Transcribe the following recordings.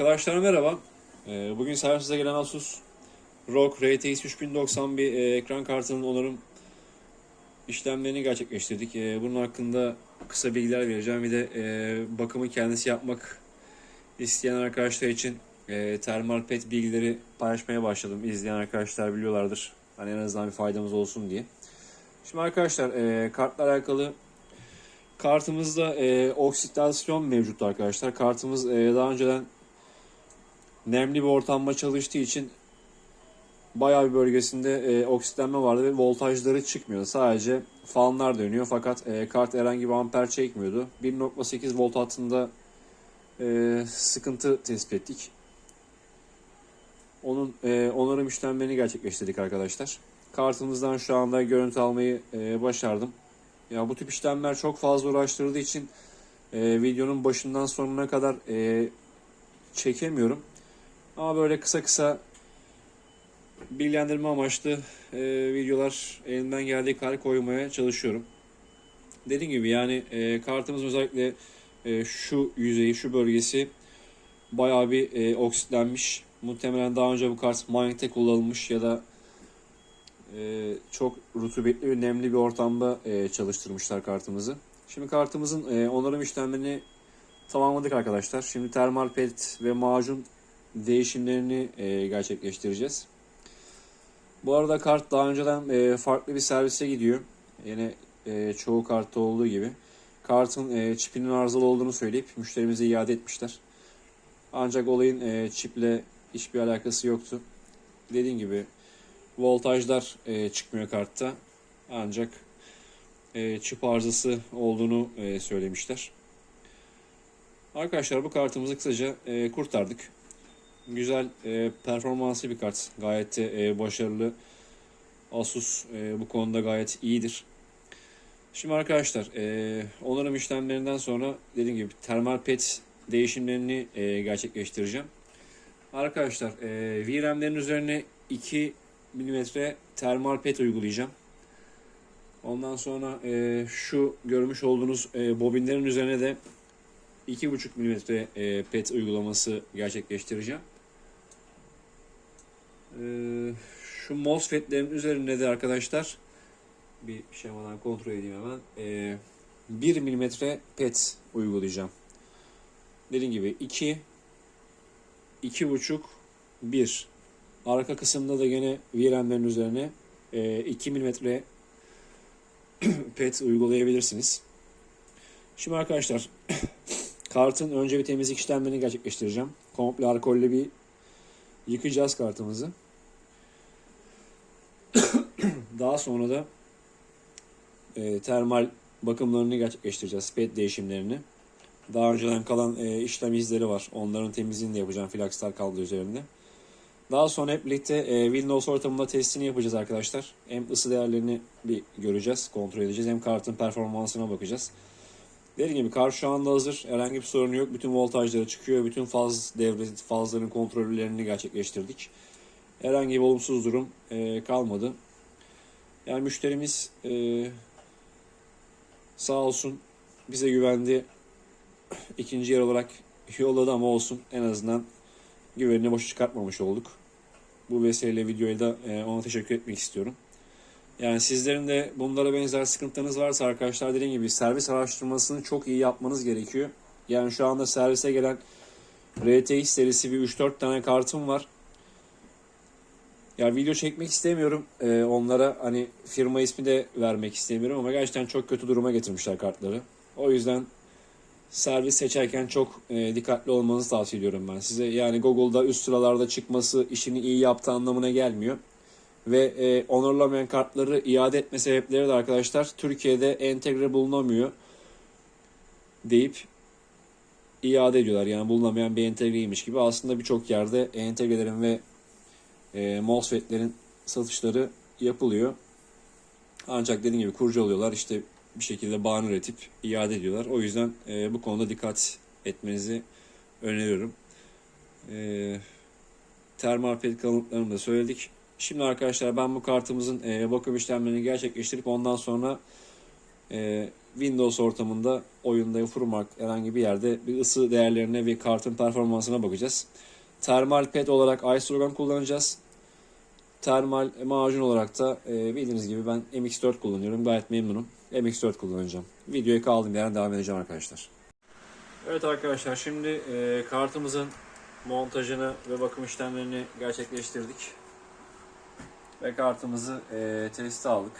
Arkadaşlar merhaba. Ee, Bugün servise gelen Asus ROG RTX 3090 bir e, ekran kartının onarım işlemlerini gerçekleştirdik. Ee, Bunun hakkında kısa bilgiler vereceğim. Bir de e, bakımı kendisi yapmak isteyen arkadaşlar için e, termal pet bilgileri paylaşmaya başladım. İzleyen arkadaşlar biliyorlardır. Hani en azından bir faydamız olsun diye. Şimdi arkadaşlar kartla alakalı kartımızda e, oksitasyon mevcut arkadaşlar. Kartımız e, daha önceden nemli bir ortamda çalıştığı için bayağı bir bölgesinde e, oksitlenme vardı ve voltajları çıkmıyor. Sadece fanlar dönüyor fakat e, kart herhangi bir amper çekmiyordu. 1.8 volt hattında e, sıkıntı tespit ettik. Onun e, onarım işlemlerini gerçekleştirdik arkadaşlar. Kartımızdan şu anda görüntü almayı e, başardım. Ya bu tip işlemler çok fazla uğraştırdığı için e, videonun başından sonuna kadar e, çekemiyorum. Ama böyle kısa kısa bilgilendirme amaçlı e, videolar elimden geldiği kadar koymaya çalışıyorum. Dediğim gibi yani e, kartımız özellikle e, şu yüzeyi, şu bölgesi bayağı bir e, oksitlenmiş. Muhtemelen daha önce bu kart mining'de kullanılmış ya da e, çok rutubetli ve nemli bir ortamda e, çalıştırmışlar kartımızı. Şimdi kartımızın e, onarım işlemlerini tamamladık arkadaşlar. Şimdi termal pet ve macun değişimlerini e, gerçekleştireceğiz. Bu arada kart daha önceden e, farklı bir servise gidiyor. Yine e, çoğu kartta olduğu gibi. Kartın e, çipinin arızalı olduğunu söyleyip müşterimize iade etmişler. Ancak olayın e, çiple hiçbir alakası yoktu. Dediğim gibi voltajlar e, çıkmıyor kartta. Ancak e, çip arızası olduğunu e, söylemişler. Arkadaşlar bu kartımızı kısaca e, kurtardık. Güzel e, performanslı bir kart. Gayet e, başarılı. Asus e, bu konuda gayet iyidir. Şimdi arkadaşlar e, onarım işlemlerinden sonra dediğim gibi termal pet değişimlerini e, gerçekleştireceğim. Arkadaşlar e, VRAM'lerin üzerine 2 mm termal pet uygulayacağım. Ondan sonra e, şu görmüş olduğunuz e, bobinlerin üzerine de 2,5 mm e, pet uygulaması gerçekleştireceğim. E, şu MOSFET'lerin üzerinde de arkadaşlar bir şemadan kontrol edeyim hemen. E, 1 mm pet uygulayacağım. Dediğim gibi 2 2,5 1 Arka kısımda da gene VRAM'lerin üzerine e, 2 mm pet uygulayabilirsiniz. Şimdi arkadaşlar kartın önce bir temizlik işlemlerini gerçekleştireceğim. Komple alkolle bir yıkayacağız kartımızı. Daha sonra da e, termal bakımlarını gerçekleştireceğiz. Pet değişimlerini. Daha önceden kalan e, işlem izleri var. Onların temizliğini de yapacağım Flagstar kablo üzerinde. Daha sonra hep birlikte e, Windows ortamında testini yapacağız arkadaşlar. Hem ısı değerlerini bir göreceğiz, kontrol edeceğiz. Hem kartın performansına bakacağız. Dediğim gibi kart şu anda hazır. Herhangi bir sorun yok. Bütün voltajları çıkıyor. Bütün faz devre fazların kontrollerini gerçekleştirdik. Herhangi bir olumsuz durum e, kalmadı. Yani müşterimiz e, sağ olsun bize güvendi. İkinci yer olarak yolladı ama olsun. En azından güvenini boşa çıkartmamış olduk. Bu vesileyle videoya da e, ona teşekkür etmek istiyorum. Yani sizlerin de bunlara benzer sıkıntılarınız varsa arkadaşlar dediğim gibi servis araştırmasını çok iyi yapmanız gerekiyor. Yani şu anda servise gelen RTX serisi bir 3-4 tane kartım var. Ya video çekmek istemiyorum. Ee, onlara hani firma ismi de vermek istemiyorum ama gerçekten çok kötü duruma getirmişler kartları. O yüzden servis seçerken çok e, dikkatli olmanızı tavsiye ediyorum ben size. Yani Google'da üst sıralarda çıkması işini iyi yaptığı anlamına gelmiyor. Ve e, onurlamayan kartları iade etme sebepleri de arkadaşlar Türkiye'de entegre bulunamıyor deyip iade ediyorlar. Yani bulunamayan bir entegreymiş gibi. Aslında birçok yerde entegrelerin ve e, MOSFET'lerin satışları yapılıyor. Ancak dediğim gibi kurcalıyorlar. İşte bir şekilde bahane üretip iade ediyorlar. O yüzden e, bu konuda dikkat etmenizi öneriyorum. E, termal pet kalıntılarını da söyledik. Şimdi arkadaşlar ben bu kartımızın e, bakım işlemlerini gerçekleştirip ondan sonra e, Windows ortamında oyunda Furmark herhangi bir yerde bir ısı değerlerine ve kartın performansına bakacağız. Termal pet olarak Ice Organ kullanacağız. Termal macun olarak da e, bildiğiniz gibi ben MX4 kullanıyorum. Gayet memnunum. MX4 kullanacağım. Videoya kaldığım yerden devam edeceğim arkadaşlar. Evet arkadaşlar şimdi e, kartımızın montajını ve bakım işlemlerini gerçekleştirdik. Ve kartımızı e, teste aldık.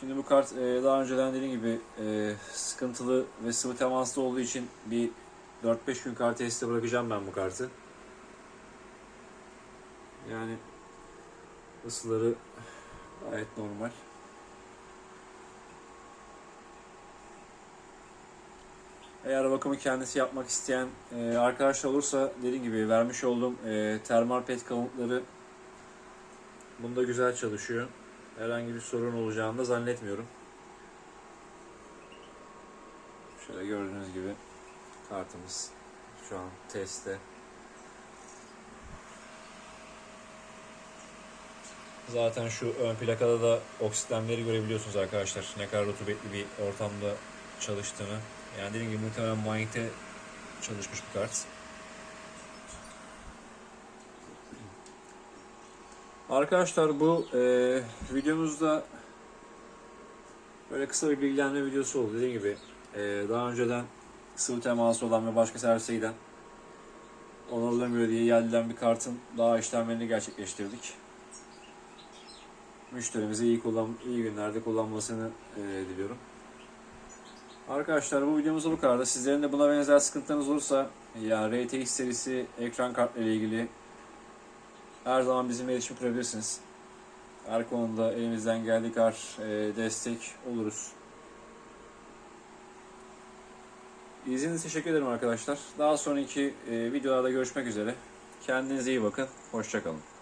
Şimdi bu kart e, daha önceden dediğim gibi e, sıkıntılı ve sıvı temaslı olduğu için bir 4-5 gün kart testi bırakacağım ben bu kartı. Yani ısıları gayet normal. Eğer bakımı kendisi yapmak isteyen e, arkadaşlar olursa dediğim gibi vermiş olduğum e, termal pet kamutları bunda güzel çalışıyor. Herhangi bir sorun olacağını da zannetmiyorum. Şöyle gördüğünüz gibi kartımız şu an testte. Zaten şu ön plakada da oksitlenmeleri görebiliyorsunuz arkadaşlar. Ne kadar rutubetli bir ortamda çalıştığını. Yani dediğim gibi muhtemelen manyekte çalışmış bir kart. Arkadaşlar bu e, videomuzda böyle kısa bir bilgilenme videosu oldu. Dediğim gibi e, daha önceden sıvı teması olan ve başka servise giden onarılamıyor diye geldilen bir kartın daha işlemlerini gerçekleştirdik. Müşterimize iyi kullan iyi günlerde kullanmasını e, diliyorum. Arkadaşlar bu videomuz bu kadar. Sizlerin de buna benzer sıkıntılarınız olursa yani RTX serisi ekran kartları ile ilgili her zaman bizimle iletişim kurabilirsiniz. Her konuda elimizden geldiği kadar e, destek oluruz. İzlediğiniz teşekkür ederim arkadaşlar. Daha sonraki e, videolarda görüşmek üzere. Kendinize iyi bakın. Hoşçakalın.